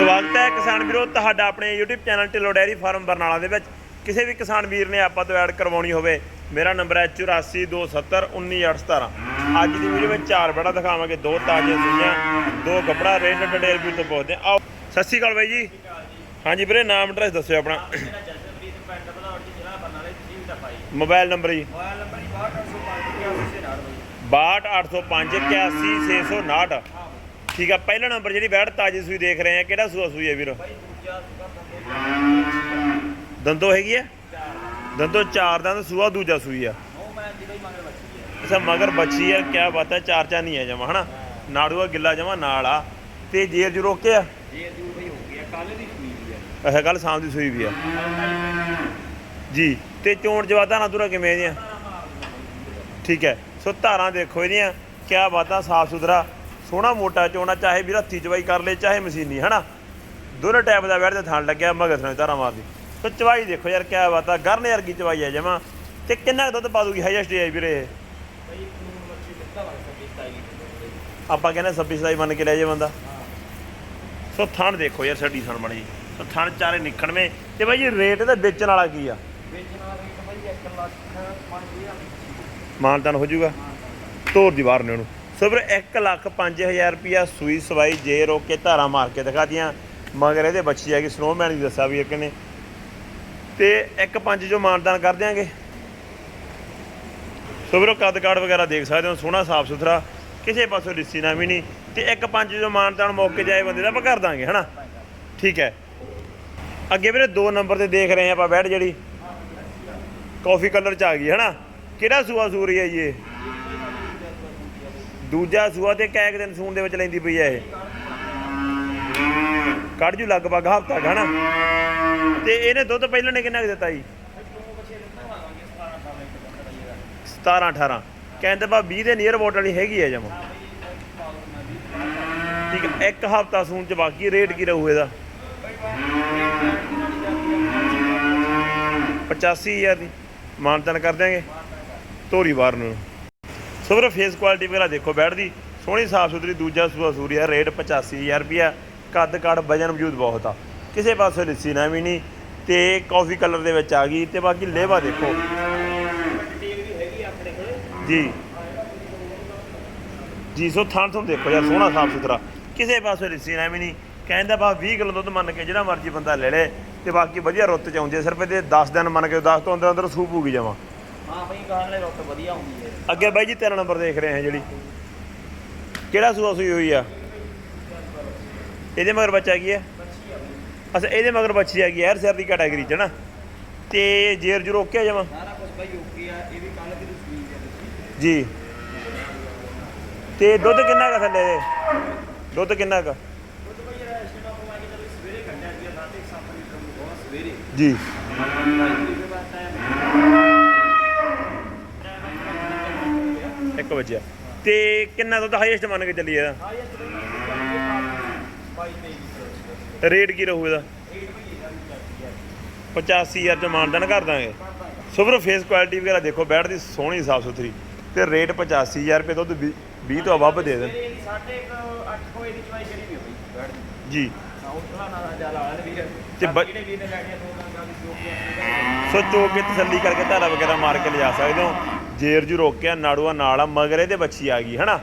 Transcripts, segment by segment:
ਸਵਾਗਤ ਹੈ ਕਿਸਾਨ ਵੀਰੋ ਤੁਹਾਡਾ ਆਪਣੇ YouTube channel Dhillon dairy farm Barnala ਦੇ ਵਿੱਚ ਕਿਸੇ ਵੀ ਕਿਸਾਨ ਵੀਰ ਨੇ ਆਪਾਂ ਤੋਂ ਐਡ ਕਰਵਾਉਣੀ ਹੋਵੇ ਮੇਰਾ ਨੰਬਰ ਹੈ 8427191817 ਅੱਜ ਦੀ ਵੀਡੀਓ ਵਿੱਚ ਚਾਰ ਬੜਾ ਦਿਖਾਵਾਂਗੇ ਦੋ ਤਾਜ਼ੇ ਸੂਈਆਂ ਦੋ ਗੱਬੜਾ ਰੇਟ ਡਿਟੇਲ ਵੀ ਤੋਂ ਪੁੱਛਦੇ ਹਾਂ। ਆਓ ਸਤਿ ਸ਼੍ਰੀ ਅਕਾਲ ਬਾਈ ਜੀ ਹਾਂਜੀ ਵੀਰੇ ਨਾਮ ਐਡਰੈਸ ਦੱਸਿਓ ਆਪਣਾ ਮੇਰਾ ਜਸਪ੍ਰੀਤ ਜੀ ਜ਼ਿਲ੍ਹਾ ਬਰਨਾਲਾ ਤਹਿਸੀਲ ਦਾ ਭਾਈ ਮੋਬਾਈਲ ਨੰਬਰ ਜੀ ਮੋਬਾਈਲ ਨੰਬਰ 62805 62805659 ਠੀਕ ਆ ਪਹਿਲਾ ਨੰਬਰ ਜਿਹੜੀ ਬੈਠ ਤਾਜੀ ਸੂਈ ਦੇਖ ਰਹੇ ਆ ਕਿਹੜਾ ਸੂਆ ਸੂਈ ਹੈ ਵੀਰ? ਦੰਦੋ ਹੈਗੀ ਆ? ਦੰਦੋ ਚਾਰ ਦੰਦ ਸੂਆ ਦੂਜਾ ਸੂਈ ਆ। ਅੱਛਾ ਮਗਰ ਬੱਚੀ ਯਾਰ ਕਿਆ ਬਾਤ ਹੈ ਚਾਰ ਚਾਰ ਨਹੀਂ ਹੈ ਜਮਾ ਹਨਾ? ਨਾੜੂਆ ਗਿੱਲਾ ਜਮਾ ਨਾਲ ਆ। ਤੇ ਜੇਰ ਜੂ ਰੋਕੇ ਆ? ਜੇ ਦੂ ਬਈ ਹੋ ਗਿਆ ਕੱਲ ਦੀ ਸੂਈ ਵੀ ਹੈ ਅੱਛਾ ਕੱਲ ਸ਼ਾਮ ਦੀ ਸੂਈ ਵੀ ਆ। ਜੀ ਤੇ ਚੋਣ ਜਵਾਦਾ ਨਾ ਤੁਰਾ ਕਿਵੇਂ ਦੀਆਂ? ਠੀਕ ਹੈ ਸੋ ਧਾਰਾਂ ਦੇਖੋ ਇਹਦੀਆਂ ਕਿਆ ਬਾਤਾਂ ਸਾਫ਼ ਸੁਥਰਾ। ਸੋਹਣਾ ਮੋਟਾ ਚੋਣਾ ਚਾਹੇ ਵੀ ਹੱਥੀ ਚਵਾਈ ਕਰ ਲੇ ਚਾਹੇ ਮਸ਼ੀਨੀ ਹਨਾ? ਦੋਨੋਂ ਟਾਈਪ ਦਾ ਬੈਠ ਤੇ ਥਣ ਲੱਗਿਆ ਮਗਰ ਨਾਲ ਧਾਰਾਂ ਮਾਰਦੀ ਸੋ ਚਵਾਈ ਦੇਖੋ ਯਾਰ ਕਿਆ ਬਾਤਾਂ ਗਰਨ ਵਰਗੀ ਚਵਾਈ ਹੈ ਜਮਾ। ਤੇ ਕਿੰਨਾ ਦੁੱਧ ਪਾ ਦੂਗੀ ਹਾਈਐਸਟ ਹੈ ਵੀਰੇ ਆਪਾਂ ਕਹਿੰਦੇ 26 27 ਮੰਨ ਕੇ ਲੈ ਜੇ ਬੰਦਾ। ਸੋ ਥਣ ਦੇਖੋ ਯਾਰ ਛੱਡੀ ਥਣ ਬਣੀ। ਸੋ ਥਣ ਚਾਰੇ ਨਿਖਣਵੇਂ। ਤੇ ਬਾਈ ਜੀ ਰੇਟ ਇਹਦਾ ਵੇਚਣ ਵਾਲਾ ਕੀ ਆ? ਵੇਚਣਾ ਰੇਟ ਬਈ 1 ਲੱਖ 5000 ਮਾਨਤਾਨ ਹੋ ਜਾਊਗਾ। ਤੋਰ ਦੀ ਬਾਹਰ ਨੇ ਉਹਨੂੰ। ਸੋ ਵੀਰੇ 1 ਲੱਖ 5000 ਰੁਪਿਆ ਸੂਈ ਸਵਾਈ ਜੇ ਰੋਕ ਕੇ ਧਾਰਾ ਮਾਰ ਕੇ ਦਿਖਾਤੀਆਂ। ਮਗਰ ਇਹਦੇ ਬੱਚੀ ਆ ਹੈਗੀ ਸਨੋਮੈਨ ਦੀ ਦੱਸਿਆ ਵੀ ਇੱਕ ਨੇ। ਤੇ 1 5 ਜੋ ਮਾਨਤਾਨ ਕਰ ਦਿਆਂਗੇ। ਸੋ ਵੀਰੋ, ਕੱਦ ਕਾਠ ਵਗੈਰਾ ਦੇਖ ਸਕਦੇ ਹੋ, ਸੋਹਣਾ ਸਾਫ਼ ਸੁਥਰਾ। ਕਿਸੇ ਪਾਸੋਂ ਲਿੱਸੀ ਨਾ ਵੀ ਨਹੀਂ। ਤੇ 1 5 ਜੋ ਮਾਨਤਾਨ ਮੌਕੇ ਜਾਏ ਬੰਦੇ ਦਾ ਆਪਾਂ ਕਰ ਦਾਂਗੇ, ਹਨਾ? ਠੀਕ ਹੈ। ਅੱਗੇ ਵੀਰੇ 2 ਨੰਬਰ ਤੇ ਦੇਖ ਰਹੇ ਹਾਂ ਆਪਾਂ ਬੈਠ ਜਿਹੜੀ। ਕਾਫੀ ਕਲਰ ਚ ਆ ਗਈ, ਹਨਾ? ਕਿਹੜਾ ਸੂਆ ਸੂਰੀ ਹੈ ਜੀ ਇਹ? ਦੂਜਾ ਸੂਆ ਤੇ ਕੈਕ ਦਿਨ ਸੂਣ ਦੇ ਵਿੱਚ ਲੈਂਦੀ ਪਈ ਹੈ ਇਹ। ਕੱਢ ਜੂ ਲਗਭਗ ਹਫਤਾ ਹਨਾ? ਤੇ ਇਹਨੇ ਦੁੱਧ ਪਹਿਲਾਂ ਨੇ ਕਿੰਨਾ ਕੁ ਦਿੱਤਾ ਜੀ? 17 18 ਕਹਿੰਦੇ ਬਾ 20 ਦੇ ਨੀਅਰ ਬੋਟ ਵਾਲੀ ਹੈਗੀ ਹੈ ਜਮਾ। ਠੀਕ ਹੈ ਇੱਕ ਹਫਤਾ ਸੂਣ ਚ ਬਾਕੀ ਰੇਟ ਕੀ ਰਹੂ ਇਹਦਾ? 85000 ਦੀ। ਮਾਨਤਨ ਕਰ ਦਿਆਂਗੇ। ਧੋਰੀ ਬਾਹਰ ਨੂੰ। ਸੋ ਵੀਰੋ ਫੇਸ ਕੁਆਲਿਟੀ ਵਗੈਰਾ ਦੇਖੋ, ਬੈਠਦੀ, ਸੋਹਣੀ ਸਾਫ਼ ਸੁਥਰੀ, ਦੂਜਾ ਸੂਆ ਸੂਰੀਆ ਰੇਟ 85000 ਰੁਪਿਆ ਕੱਦ ਕਾਠ ਵਜਨ ਵਜੂਦ ਬਹੁਤ ਆ। ਕਿਸੇ ਪਾਸੇ ਲਿੱਸੀ ਨਾ ਵੀ ਨਹੀਂ ਤੇ ਕਾਫੀ ਕਲਰ ਦੇ ਵਿੱਚ ਆ ਗਈ, ਤੇ ਬਾਕੀ ਲੇਵਾ ਦੇਖੋ। ਜੀ। ਜੀ, ਸੋ ਥਾਂ ਤੋਂ ਦੇਖੋ ਯਾਰ, ਸੋਹਣਾ ਸਾਫ਼ ਸੁਥਰਾ। ਕਿਸੇ ਪਾਸੇ ਲਿੱਸੀ ਨਾ ਵੀ ਨਹੀਂ ਕਹਿੰਦਾ ਬਾ 20 ਕਿਲੋ ਦੁੱਧ ਮੰਨ ਕੇ ਜਿਹੜਾ ਮਰਜ਼ੀ ਬੰਦਾ ਲੈ ਲੇ, ਤੇ ਬਾਕੀ ਵਧੀਆ ਰੁੱਤ ਚ ਆਉਂਦੇ, ਸਿਰਫ ਇਹਦੇ 10 ਦਿਨ ਮੰਨ ਕੇ 10 ਤੋਂ ਅੰਦਰ ਅੰਦਰ ਸੂਪ ਹੋ ਗਈ ਜਾਵਾਂ ਹਾਂ ਬਈ ਗਾਣ ਵਾਲੇ ਰੁੱਤ ਵਧੀਆ ਹੁੰਦੀ ਹੈ। ਅੱਗੇ ਬਾਈ ਜੀ ਤੇਰਾ ਨੰਬਰ ਦੇਖ ਰਹੇ ਹਾਂ ਜਿਹੜੀ। ਕਿਹੜਾ ਸੂਆ ਸੂਈ ਹੋਈ ਆ? ਇਹਦੇ ਮਗਰ ਬੱਚਾ ਕੀ ਹੈ? ਅੱਛਾ ਇਹਦੇ ਮਗਰ ਬੱਚੀ ਹੈਗੀ ਯਾਰ ਸਿਰ ਦੀ ਕੈਟਾਗਰੀ ਚ ਨਾ। ਤੇ ਜੇਰ ਜੂ ਰੋਕਿਆ ਜਾਵਾਂ ਸਾਰਾ ਕੁਝ ਬਈ ਓਕੇ ਆ ਇਹ ਵੀ ਕੱਲ ਦੀ ਸੂਈ ਹੈ ਜੀ। ਤੇ ਦੁੱਧ ਕਿੰਨਾ ਕਾ ਥੱਲੇ ਇਹਦੇ? ਦੁੱਧ ਕਿੰਨਾ ਕਾ ਦੁੱਧ ਬਈ ਇਹ ਐਸਟੀਮਾ ਪਵਾ ਕੇ ਚੱਲੀ ਸਵੇਰੇ ਕੱਢਿਆ ਸੀ 7 ਲੀਟਰ ਨੂੰ ਬਹੁਤ ਸਵੇਰੇ। ਜੀ ਦੇ ਬਾਅਦ ਟਾਈਮ ਇੱਕ ਵਜਿਆ। ਤੇ ਕਿੰਨਾ ਦੁੱਧ ਹਾਈਐਸਟ ਮੰਨ ਕੇ ਚੱਲੀ ਇਹਦਾ? ਰੇਟ ਕੀ ਰਹੂ ਇਹਦਾ? 85000 ਚ ਮਾਨਦਾਨ ਕਰ ਦਾਂਗੇ। ਸੁਪਰ ਫੇਸ ਕੁਆਲਿਟੀ ਵਗੈਰਾ ਦੇਖੋ ਬੈਠ ਦੀ ਸੋਹਣੀ ਸਾਫ਼ ਸੁਥਰੀ। ਤੇ ਰੇਟ 85000 ਰੁਪਏ ਦੁੱਧ 20 ਤੋਂ ਵੱਧ ਦੇ ਦੇਣ ਦੀ ਚਵਾਈ ਵੀ ਹੋਈ ਬੈਠ ਜੀ ਤੇ ਸੋ ਚੋ ਕੇ ਤਸੱਲੀ ਕਰਕੇ ਧਾਰਾ ਵਗੈਰਾ ਮਾਰ ਕੇ ਲਿਜਾ ਸਕਦੇ ਹੋ। ਜੇਰ ਜੂ ਰੋਕਿਆ ਨਾੜੂਆ ਨਾਲ ਆ ਮਗਰ ਇਹਦੇ ਬੱਚੀ ਆ ਗਈ ਹਨਾ?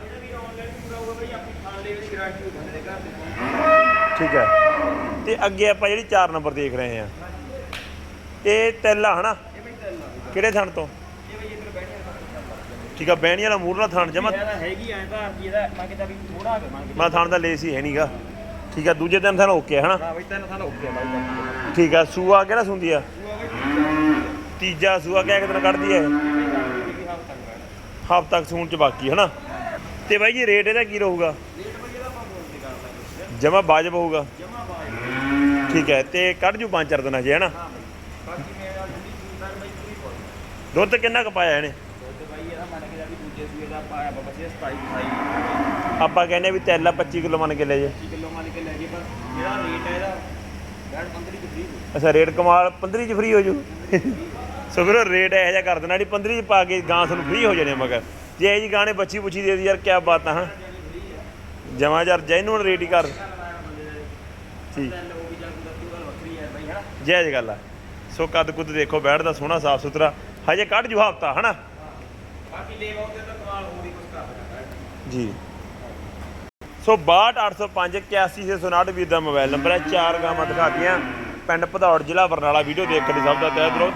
ਠੀਕ ਹੈ। ਤੇ ਅੱਗੇ ਆਪਾਂ ਜਿਹੜੀ 4 ਨੰਬਰ ਦੇਖ ਰਹੇ ਹਾਂ। ਇਹ ਤੈਲਾ ਹਨਾ? ਕਿਹੜੇ ਥਣ ਤੋਂ? ਆ ਠੀਕ ਆ ਬਹਿਣੀ ਵਾਲਾ ਮੂਰਲਾ ਥਣ ਜਮਾ। ਹੈਗੀ ਐਂ ਤਾਂ ਕੀ ਇਹਦਾ ਮੈਂ ਕਿਹਾ ਵੀ ਥੋੜਾ ਮੈਂ ਥਣ ਦਾ ਲੇਸ ਹੀ ਹੈ ਨਹੀਂਗਾ ਠੀਕ ਆ ਦੂਜੇ ਦਿਨ ਥਣ ਓਕੇ ਹਨਾ? ਹਾਂ ਬਈ ਤਿੰਨ ਸਾਲ ਓਕੇ ਬਾਈ ਠੀਕ ਆ ਸੂਆ ਕਿਹੜਾ ਸੁੰਦੀ ਆ? ਤੀਜਾ ਸੂਆ ਕਿਆ ਕਿਦਾਂ ਕੱਢਦੀ ਹੈ ਹਫ਼ਤਾ ਤੱਕ ਸੂਣ ਚ ਬਾਕੀ ਹਨਾ? ਤੇ ਬਾਈ ਜੀ ਰੇਟ ਇਹਦਾ ਕੀ ਰਹੂਗਾ? ਜਮਾ ਬਾਜਬ ਹੋਊਗਾ। ਜਮਾ ਠੀਕ ਹੈ ਤੇ ਕੱਢ ਜੂ ਪੰਜ ਚਾਰ ਦਿਨਾਂ 'ਚ ਹਨਾ? ਬਾਕੀ ਮੇਰਾ ਜੁੜੀ ਸੂਟਰ ਬਈ ਪੂਰੀ ਪਾ ਦੁੱਧ ਕਿੰਨਾ ਕੁ ਪਾਇਆ ਇਹਨੇ? ਦੁੱਧ ਬਾਈ ਇਹਦਾ ਮੰਨ ਕੇ ਜਾ ਵੀ ਦੂਜੇ ਸੂਏ ਦਾ ਪਾਇਆ ਬਾਬਾ ਜੀ 27 28 ਆਪਾਂ ਕਹਿੰਦੇ ਵੀ ਤੈਲਾ 25 ਕਿਲੋ ਮੰਨ ਕੇ ਲੈ ਜੇ 25 ਕਿਲੋ ਮੰਨ ਕੇ ਲੈ ਜੇ। ਪਰ ਜਿਹੜਾ ਰੇਟ ਹੈ ਇਹਦਾ ਡੈਡ 15 ਚ ਫ੍ਰੀ ਅੱਛਾ ਰੇਟ ਕਮਾਲ 15 ਚ ਫ੍ਰੀ ਹੋ ਜੂ। ਸੋ ਵੀਰੋ ਰੇਟ ਇਹੋ ਜਿਹਾ ਕਰ ਦੇਣਾ ਜੀ। 15 ਚ ਪਾ ਕੇ ਗਾਂ ਤੁਹਾਨੂੰ ਫ੍ਰੀ ਹੋ ਜਾਣੇ ਮਗਰ। ਜੇ ਇਹ ਜੀ ਗਾਣੇ ਬੱਚੀ ਪੁੱਛੀ ਦੇ ਦੀ ਯਾਰ ਕੀ ਬਾਤ ਆ, ਹਾਂ। ਜਮਾ ਯਾਰ ਜੈਨੂਨ ਰੇਟ ਹੀ ਕਰ। ਠੀਕ। ਦਿਲ ਹੋ ਗੱਲ ਆ ਸੋ ਕੱਦ ਕੁੱਦ ਦੇਖੋ ਬੈਠਦਾ ਸੋਹਣਾ, ਸਾਫ਼ ਸੁਥਰਾ। ਹਜੇ ਕੱਢ ਜੂ ਹਫਤਾ, ਹਨਾ? ਬਾਕੀ ਲੈ ਆਉਂਦੇ ਤਾਂ ਕਮਾਲ ਹੋਰ ਹੀ ਕੁਝ ਕਰ ਦੇਣਾ ਜੀ ਸੋ 62805 8159 ਵੀਰ ਦਾ ਮੋਬਾਈਲ ਨੰਬਰ ਹੈ। ਚਾਰ ਗਾਵਾਂ ਦਿਖਾਤੀਆਂ ਪਿੰਡ ਭਦੌੜ ਜ਼ਿਲ੍ਹਾ, ਬਰਨਾਲਾ, ਵੀਡੀਓ ਦੇਖਣ ਲਈ ਸਭ ਦਾ ਤਹਿ ਦਿਲੋਂ।